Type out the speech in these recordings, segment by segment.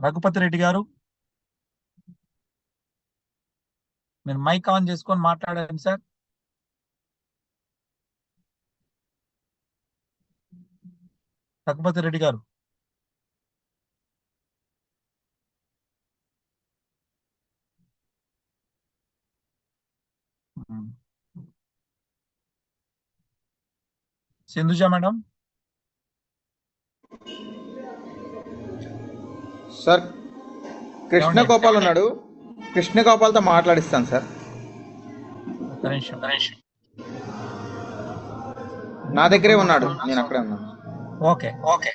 రఘుపతి రెడ్డి గారు మీరు mic on చేసుకొని మాట్లాడండి సార్. రఘుపతి రెడ్డి గారు. సింధుజా సింధుజ మేడం. సార్ కృష్ణ? గోపాల్ ఉన్నాడు. కృష్ణ గోపాల్తో మాట్లాడిస్తాను సార్. నా దగ్గరే ఉన్నాడు. నేను అక్కడే ఉన్నాను. Okay okay.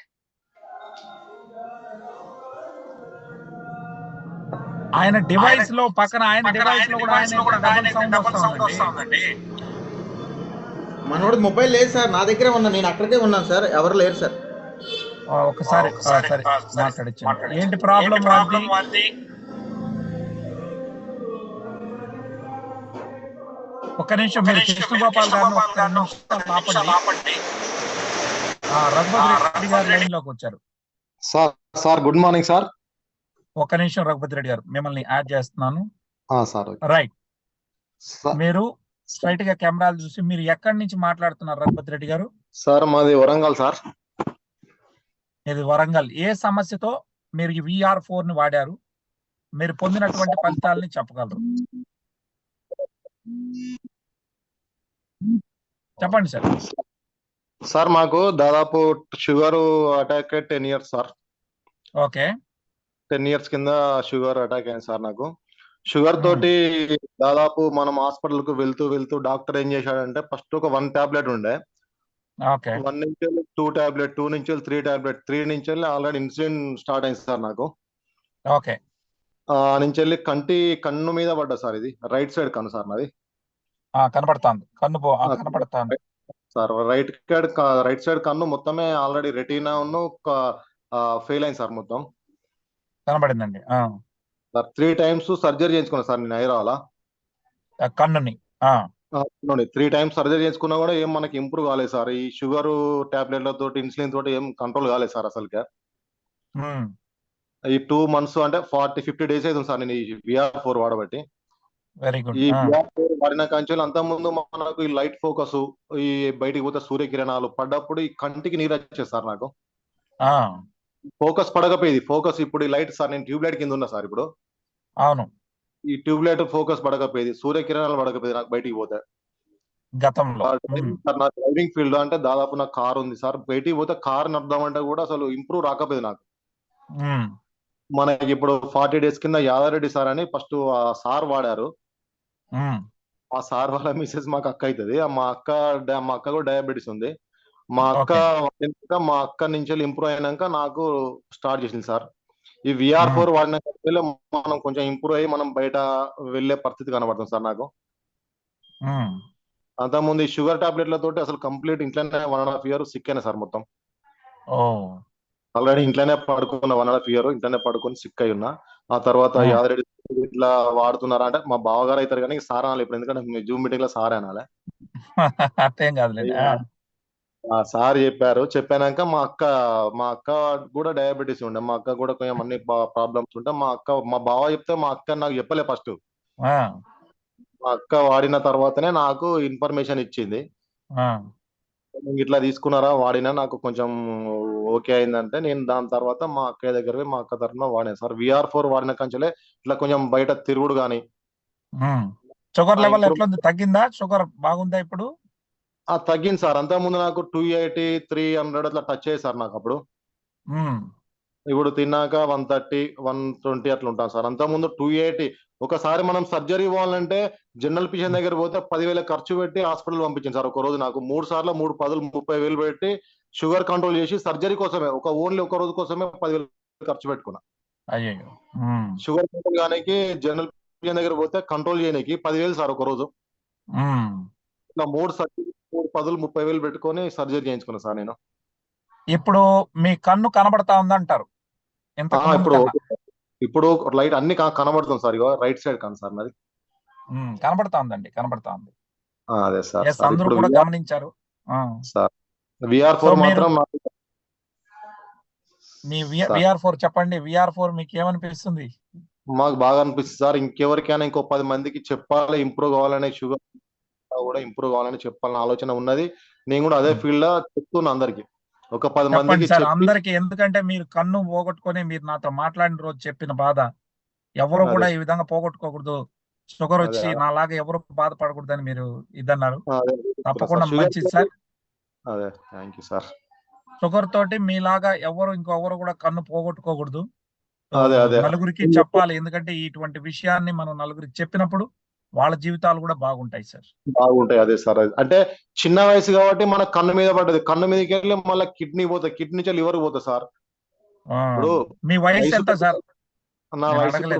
ఆయన డివైస్లో పక్కన ఆయన డివైస్లో కూడా ఆయన డబుల్ సౌండ్ వస్తుందండి. మనోడు మొబైల్ లేదు సార్. నా దగ్గరే ఉన్నాను నేను అక్కడికే ఉన్నాను సార్. ఎవరు లేరు సార్. ఒకసారి సరే మాట్లాడచ్చు ఏంటి ప్రాబ్లం వారిది ఒక్క నిమిషం మీరు కృష్ణగోపాల్ గారిని ఒక్క నిమిషం ఆపండి. ఆ, రఘుపతి రెడ్డి గారు లైన్లోకి వచ్చారు. Sir sir good morning sir. ఒక్క నిమిషం రఘుపతి రెడ్డి గారు మిమ్మల్ని యాడ్ చేస్తున్నాను. ఆ, సార్ రైట్. మీరు స్ట్రైట్గా కెమెరాలు చూసి మీరు ఎక్కడి నుంచి మాట్లాడుతున్నారు రఘుపతి రెడ్డి గారు? సార్ మాది వరంగల్ సార్. ఇది వరంగల్. ఏ సమస్యతో మీరు ఈ విఆర్ ఫోర్ని వాడారు? మీరు పొందినటువంటి ఫలితాలని చెప్పగలరు. చెప్పండి సార్. సార్ మాకు దాదాపు sugar attack ten years sir. Okay. Ten years కింద షుగర్ అటాక్ అయింది సార్ నాకు. షుగర్ తోటి దాదాపు మనం హాస్పిటల్కు వెళ్తూ వెళ్తూ డాక్టర్ ఏం చేశాడంటే ఫస్ట్ ఒక వన్ టాబ్లెట్ ఉండే. ఓకే. వన్ నుంచి టూ టాబ్లెట్ టూ నుంచి త్రీ టాబ్లెట్ త్రీ నుంచి ఆల్రెడీ ఇన్సులిన్ స్టార్ట్ అయింది సార్ నాకు. ఓకే. ఆ నుంచి వెళ్ళి కంటి కన్ను మీద పడ్డా సార్ ఇది. రైట్ సైడ్ కన్ను సార్ నాది. ఆ, కనబడుతోంది కన్ను కనబడుతోంది sir right side right side కన్ను మొత్తమే ఆల్రెడీ రెటీనా ఉన్ను ఫెయిల్ అయింది సార్ మొత్తం. కనబడిందండి సార్ త్రీ టైమ్స్ సర్జరీ చేయించుకున్నా సార్ నేను హైదరాబాద్ ఆ కన్నుని. ఆ, త్రీ టైమ్స్ సర్జరీ చేయించుకున్నా కూడా ఏం మనకి ఇంప్రూవ్ కాలేదు సార్. ఈ షుగర్ టాబ్లెట్ల తోటి ఇన్సులిన్ తోటి ఏం కంట్రోల్ కాలేదు సార్ అసలుకే. ఈ టూ మంత్స్ అంటే ఫార్టీ ఫిఫ్టీ డేస్ అవుతుంది సార్ నేను ఈ విఆర్ ఫోర్ వాడబట్టి. వెరీ గుడ్ ఈ ఆ, విఆర్ ఫోర్ వాడిన కంచెలు అంత ముందు మనకు ఈ లైట్ ఫోకస్ ఈ బయటికి పోతే సూర్యకిరణాలు పడ్డప్పుడు ఈ కంటికి నీరు వచ్చేది సార్ నాకు. ఆ, ఫోకస్ పడకపోయేది. ఫోకస్ ఇప్పుడు ఈ లైట్ సార్ నేను ట్యూబ్ లైట్ కింద ఉన్నా సార్ ఇప్పుడు. అవును. ఈ ట్యూబ్ లైట్ ఫోకస్ పడకపోయేది సూర్యకిరణాలు పడకపోయేది నాకు బయటికి పోతే. గతంలో. సార్ నా డ్రైవింగ్ ఫీల్డ్ అంటే దాదాపు నాకు కార్ ఉంది సార్. బయటికి పోతే కార్ నడదామంటే కూడా అసలు ఇంప్రూవ్ రాకపోయేది నాకు. మనకి ఇప్పుడు ఫార్టీ డేస్ కింద యాదారెడ్డి సార్ అని ఫస్ట్ ఆ సార్ వాడారు. ఆ సార్ వాళ్ళ మిసెస్ మాకు అక్క అవుతుంది. మా అక్క మా అక్క కూడా డయాబెటీస్ ఉంది. మా అక్క మా అక్క నుంచి ఇంప్రూవ్ అయినాక నాకు స్టార్ట్ చేసింది సార్. ఈ విఆర్ ఫోర్ వాడిన మనం కొంచెం ఇంప్రూవ్ అయ్యి మనం బయట వెళ్ళే పరిస్థితి కనబడుతుంది సార్ నాకు. అంతకుముందు ఈ షుగర్ టాబ్లెట్ల తోటి అసలు కంప్లీట్ ఇంట్లోనే one and half year sick అయినా సార్ మొత్తం. ఆల్రెడీ ఇంట్లోనే పడుకున్న వన్ అండ్ హాఫ్ ఇయర్ ఇంట్లోనే పడుకొని సిక్ అయి ఉన్నా. ఆ తర్వాత. యాదరెడ్డి ఇట్లా వాడుతున్నారా అంటే మా బావగారు అవుతారు కానీ సార్ అనాలి ఇప్పుడు ఎందుకంటే జూమ్ మీటింగ్లో సార్ అనాలి. ఆ, సార్ చెప్పారు. చెప్పాక మా అక్క మా అక్క కూడా డయాబెటీస్ ఉండే. మా అక్క కూడా కొంచెం అన్ని ప్రాబ్లమ్స్ ఉంటే మా అక్క మా బావ చెప్తే మా అక్క నాకు చెప్పలే ఫస్ట్ ఆ, మా అక్క వాడిన తర్వాతనే నాకు ఇన్ఫర్మేషన్ ఇచ్చింది. ఆ, ఇట్లా తీసుకున్నారా? వాడినా? నాకు కొంచెం ఓకే అయిందంటే నేను దాని తర్వాత మా అక్క దగ్గర పోయి మా అక్క తరఫున వాడాను. సార్ విఆర్ ఫోర్ వాడిన కంచెలే ఇట్లా కొంచెం బయట తిరుగుడు కానీ ఉమ్. షుగర్ ఆ, లెవెల్ ఇప్పుడు- ఎట్లుంది? తగ్గిందా? షుగర్ బాగుందా ఇప్పుడు? తగ్గింది సార్. అంతకుముందు నాకు టూ ఎయిటీ త్రీ హండ్రెడ్ అట్లా టచ్ అయ్యి సార్ నాకు అప్పుడు. ఇప్పుడు తిన్నాక వన్ థర్టీ వన్ ట్వంటీ అట్లా ఉంటాను సార్. అంతకుముందు టూ ఎయిటీ ఒకసారి మనం సర్జరీ ఇవ్వాలంటే జనరల్ ఫిజిషియన్ దగ్గర పోతే పదివేల ఖర్చు పెట్టి హాస్పిటల్ పంపించింది సార్. ఒక రోజు నాకు మూడు సార్లు మూడు పదులు ముప్పై వేలు పెట్టి షుగర్ కంట్రోల్ చేసి సర్జరీ కోసమే ఒక ఓన్లీ ఒక రోజు కోసమే పదివేలు ఖర్చు పెట్టుకున్నా. అయ్యో షుగర్ కంట్రోల్ కానీ జనరల్ ఫిజిషియన్ దగ్గర పోతే కంట్రోల్ చేయడానికి పదివేలు సార్ ఒక రోజు. ఇట్లా మూడు సర్జరీ మూడు పదులు ముప్పై వేలు పెట్టుకొని సర్జరీ చేయించుకున్నా సార్ నేను. ఇప్పుడు మీ కన్ను కనబడతా ఉందంటారు. ఇంతకు ముందు ఇప్పుడు కన్నా. ఇప్పుడు లైట్ అన్ని కా- కనబడుతుంది సార్ ఇగో రైట్ సైడ్ కాను సార్ నాది. ఉమ్, కనబడతా ఉందండి కనబడతా ఉంది. ఆ, అదే సార్. ఎస్ సార్ అందరూ ఇప్పుడు కూడా గమనించారు. ఆ, సార్ విఆర్ ఫోర్ మీరు- మాత్రం నాకు- మీ సార్. విఆర్ ఫోర్ చెప్పండి. విఆర్ ఫోర్ మీకు ఏమనిపిస్తుంది? మాకు బాగా అనిపిస్తుంది సార్. ఇంకెవరికైనా ఇంకో పది మందికి చెప్పాలి ఇంప్రూవ్ కావాలనే షుగర్ కూడా ఇంప్రూవ్ కావాలని చెప్పాలనే ఆలోచన ఉన్నది. నేను కూడా అదే ఫీల్డ్లో చెప్తున్నా అందరికి. ఒక పది మందికి అందరికి ఎందుకంటే మీరు కన్ను పోగొట్టుకొని మీరు నాతో మాట్లాడిన రోజు చెప్పిన బాధ. ఎవరు. కూడా ఈ విధంగా పోగొట్టుకోకూడదు. షుగర్. వచ్చి నాలాగా ఎవరు బాధపడకూడదని మీరు ఇదన్నారు తప్పకుండా మంచిది సార్. అదే థ్యాంక్ యూ సార్. షుగర్ తోటి మీలాగా ఎవరు ఇంకొవరు కూడా కన్ను పోగొట్టుకోకూడదు. నలుగురికి చెప్పాలి. ఎందుకంటే ఇటువంటి విషయాన్ని మనం నలుగురికి చెప్పినప్పుడు వాళ్ళ జీవితాలు కూడా బాగుంటాయి సార్. బాగుంటాయి. అదే సార్. అంటే చిన్న వయసు కాబట్టి మన కన్ను మీద పడ్డది. కన్ను మీదకి వెళ్ళి మళ్ళీ కిడ్నీ పోతుంది కిడ్నీ నుంచి లివర్ పోతుంది సార్. ఇప్పుడు మీ వయసు ఎంత సార్? నా వయసు.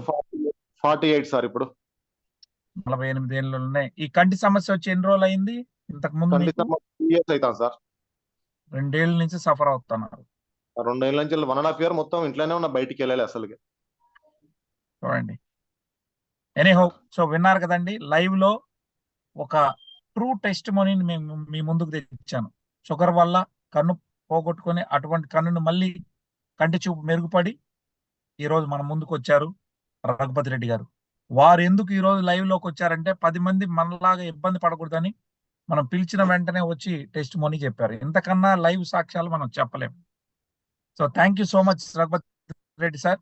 ఫార్టీ ఎయిట్ సార్ ఇప్పుడు. నలభై ఎనిమిది ఏళ్ళు ఉన్నాయి. ఈ కంటి సమస్య వచ్చి ఎన్ని రోజులు అయింది? ఇంతకు ముందు ఇయర్స్ అవుతాను సార్. రెండేళ్ళ నుంచి సఫర్ అవుతున్నారు. రెండేళ్ళ నుంచి వన్ అండ్ హాఫ్ ఇయర్ మొత్తం ఇంట్లోనే ఉన్న బయటికి వెళ్ళాలి అసలుకి. చూడండి. ఎనీహో సో విన్నారు కదండి లైవ్లో ఒక ట్రూ టెస్ట్ మనీని మేము మీ ముందుకు తెచ్చాను. షుగర్ వల్ల కన్ను పోగొట్టుకొని అటువంటి కన్నును మళ్ళీ కంటి చూపు మెరుగుపడి ఈ రోజు మన ముందుకు వచ్చారు రఘుపతి రెడ్డి గారు. వారు ఎందుకు ఈ రోజు లైవ్లోకి వచ్చారంటే పది మంది మనలాగా ఇబ్బంది పడకూడదని మనం పిలిచిన వెంటనే వచ్చి టెస్ట్ మోని చెప్పారు. ఇంతకన్నా లైవ్ సాక్ష్యాలు మనం చెప్పలేము so thank you so much Raghupathi Reddy sir.